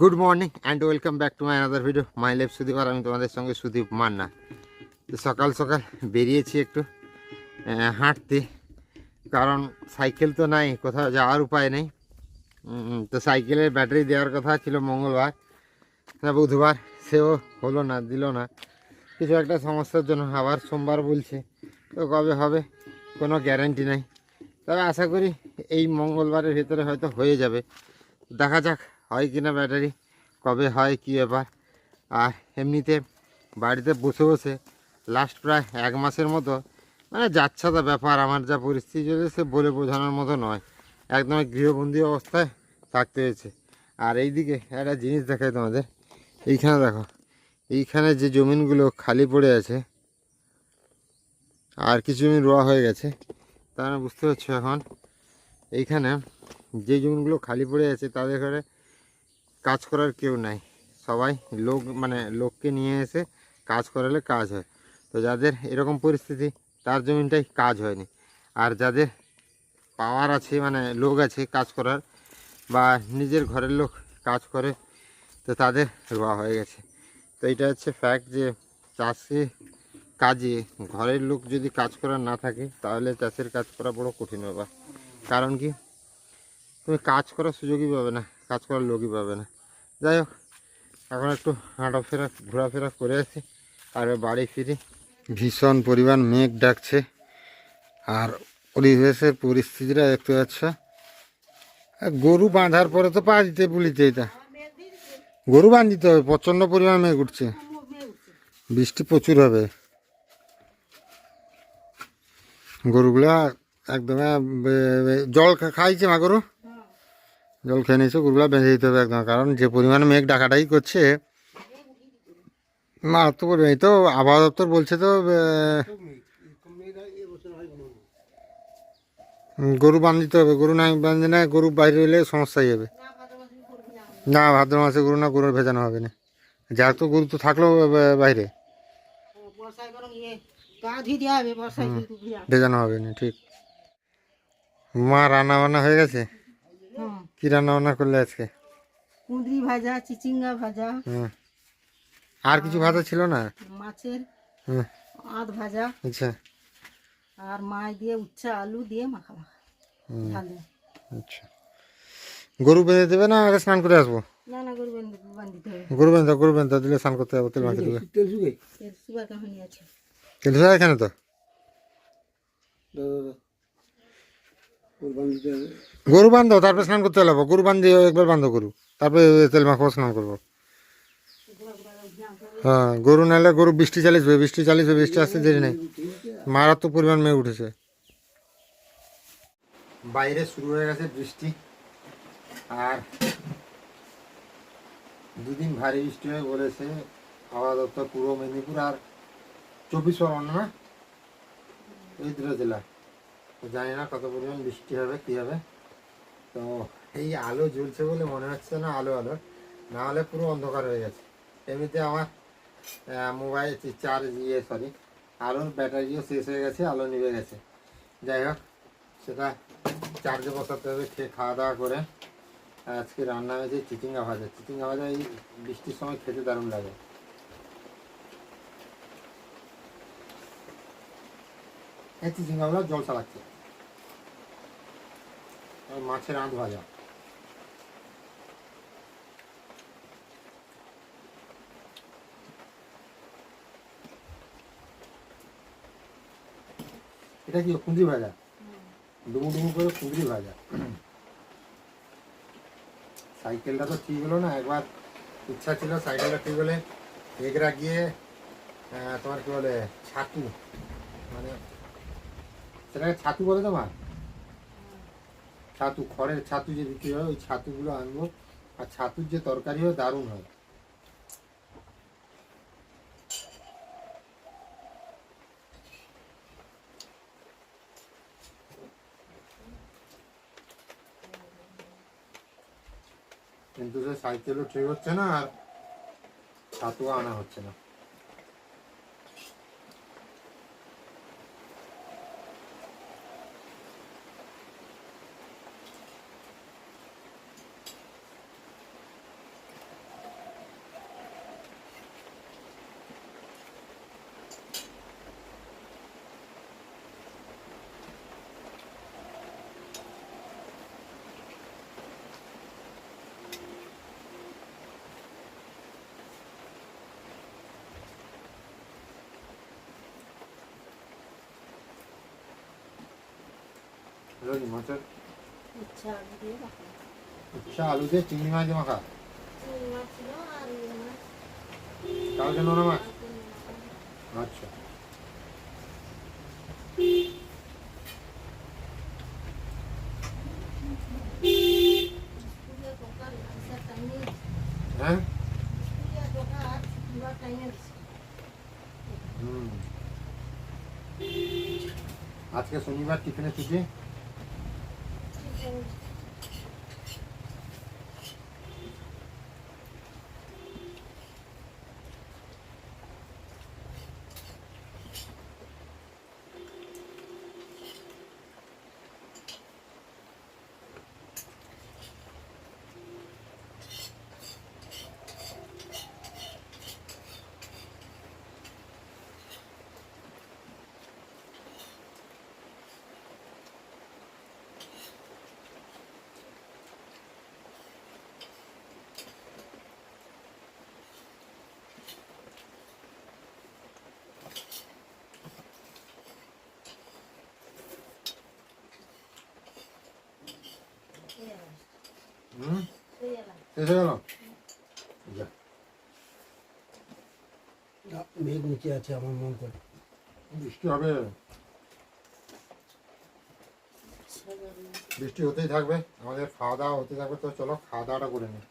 Good morning and welcome back to my another video my life Sudip আর আমি তোমাদের সঙ্গে সুদীপ মান্না। তো সকাল সকাল বেরিয়েছি একটু হাঁটতে। কারণ সাইকেল তো নাই, কোথাও যাওয়ার উপায় নেই। তো সাইকেলের ব্যাটারি দেওয়ার কথা ছিল মঙ্গলবার। না বুধবার সেও হলো না, দিল না। কিছু একটা সমস্যার জন্য আবার সোমবার বলছে। তো কবে হবে, কোনো গ্যারান্টি নাই। তবে আশা করি এই মঙ্গলবারের ভেতরে হয়তো হয়ে যাবে। দেখা যাক হয় কিনা ব্যাটারি? কবে হয়, কী ব্যাপার? আর এমনিতে বাড়িতে বসে বসে লাস্ট প্রায় এক মাসের মতো মানে যাচ্ছাতা ব্যাপার। আমার যা পরিস্থিতি চলেছে বলে বোঝানোর মতো নয়। একদম গৃহবন্দী অবস্থায় থাকতে হয়েছে। আর এইদিকে একটা জিনিস দেখাই তোমাদের। এইখানে দেখো, এইখানে যে জমিনগুলো খালি পড়ে আছে, আর কিছু জমি রোয়া হয়ে গেছে তারা বুঝতে পারছ এখন? এইখানে যে জমিগুলো খালি পড়ে আছে, তাদের ঘরে কাজ করার কেউ নাই। সবাই লোক মানে লোককে নিয়ে এসে কাজ করালে কাজ হয়। তো যাদের এরকম পরিস্থিতি, তার জমিনটাই কাজ হয়নি। আর যাদের পাওয়ার আছে মানে লোক আছে কাজ করার বা নিজের ঘরের লোক কাজ করে, তো তাদের রোয়া হয়ে গেছে। তো এটা হচ্ছে ফ্যাক্ট যে চাষে কাজে ঘরের লোক যদি কাজ করার না থাকে, তাহলে চাষের কাজ করা বড় কঠিন ব্যাপার। কারণ কি? তুমি কাজ করার সুযোগই পাবে না। কাজ করার লোকই পাবে না। যাই হোক, এখন একটু হাঁটাফেরা, ঘোরাফেরা করে আসি। আর বাড়ি ফিরি। ভীষণ পরিমাণ মেঘ ডাকছে। আর পরিবেশের পরিস্থিতিটা দেখতে পাচ্ছ। গরু বাঁধার পরে তো পা দিতে বলিতে এটা। গরু বাঁধিতে হবে, প্রচণ্ড পরিমাণ মেঘ উঠছে। বৃষ্টি প্রচুর হবে। গরুগুলা একদম জল খাইছে মা গরু জল খেয়ে নিয়েছে গরুগুলা বেঁধে দিতে হবে একদম। কারণ যে পরিমাণে মেঘ ডাকাটাই করছে মারাত্মক পরিমাণ তো আবহাওয়া দপ্তর বলছে তো গরু গরু বাঁধিতে হবে। গরু না বাঁধলে না, গরু বাইরে হলে সমস্যাই যাবে না, ভাদ্র মাসে গরু না, গরুর ভেজানো হবে না। যার তো গরু তো থাকলেও বাইরে। হবে ভেজানো হবে না, ঠিক। মা রান্না বান্না হয়ে গেছে? কি রান্না বান্না করলে আজকে? কুঁদরি ভাজা চিচিঙ্গা ভাজা হুম। আর কিছু ভাজা ছিল না? মাছের আধ ভাজা। আচ্ছা। আর মাছ দিয়ে উচ্ছা আলু দিয়ে মাখা মাখা আচ্ছা। গরু বেঁধে দেবে না আগে স্নান করে আসব? না না গরু হবে। বেঁধে গরু বেঁধে দিলে স্নান করতে যাব তেল মাখিয়ে দেবে। আছে। কিন্তু স্যার এখানে তো? গরু বান্ধো তারপরে স্নান করতে যাব গরু বান্ধি একবার বান্ধো গরু তারপরে তেল মাখাবো স্নান করব। হ্যাঁ গরু নাহলে গরু বৃষ্টি চালিয়েছে বৃষ্টি চালিয়েছে বৃষ্টি আসতে দেরি নেই। মারাত্মক পরিমাণ মেয়ে উঠেছে। বাইরে শুরু হয়ে গেছে বৃষ্টি আর দুদিন ভারী বৃষ্টি হয়ে বলেছে আবহাওয়া দপ্তর পূর্ব মেদিনীপুর আর চব্বিশ পরগনা না? এই দুটো জেলা। জানি না কত পরিমাণ বৃষ্টি হবে, কী হবে। তো এই আলো জ্বলছে বলে মনে হচ্ছে না আলো আলো না হলে পুরো অন্ধকার হয়ে গেছে। এমনিতে আমার মোবাইল চার্জ ইয়ে সরি আলোর ব্যাটারিও শেষ হয়ে গেছে, আলো নিভে গেছে। যাই হোক, সেটা চার্জে বসাতে হবে, খেয়ে খাওয়া দাওয়া করে। আজকে রান্না হয়েছে চিচিঙ্গা ভাজা। চিচিঙ্গা ভাজা এই বৃষ্টির সময় খেতে দারুণ লাগে। এই চিচিঙ্গাগুলো জল চালাচ্ছে মাছের আঁত ভাজা। এটা কি কুঁদরি ভাজা? ডুমু ডুমু করে কুঁদরি ভাজা। সাইকেলটা তো ঠিক হলো না একবার ইচ্ছা ছিল সাইকেলটা ঠিক হলে এগরা গিয়ে আহ, তোমার কি বলে ছাতু মানে সেটাকে ছাতু বলে তোমার? ছাতু, খড়ের ছাতু যে বিক্রি হয়, ওই ছাতুগুলো আনব। আর ছাতুর যে তরকারি হয়, দারুণ হয়। কিন্তু সে সাইকেলও ঠিক হচ্ছে না, আর ছাতুও আনা হচ্ছে না। রোহি মাছের ইচ্ছা আলু দিয়ে চিংড়ি মাছ মাখা কালকে নোনা মাছ। আচ্ছা হ্যাঁ। হুম আজকে শনিবার টিফিনে ছুটি এই আর, হুম গেল মেঘ নিচে আছে আমার মন করে। বৃষ্টি হবে। বৃষ্টি হতেই থাকবে আমাদের খাওয়া দাওয়া হতে থাকবে তো চলো খাওয়া দাওয়াটা করে নিই।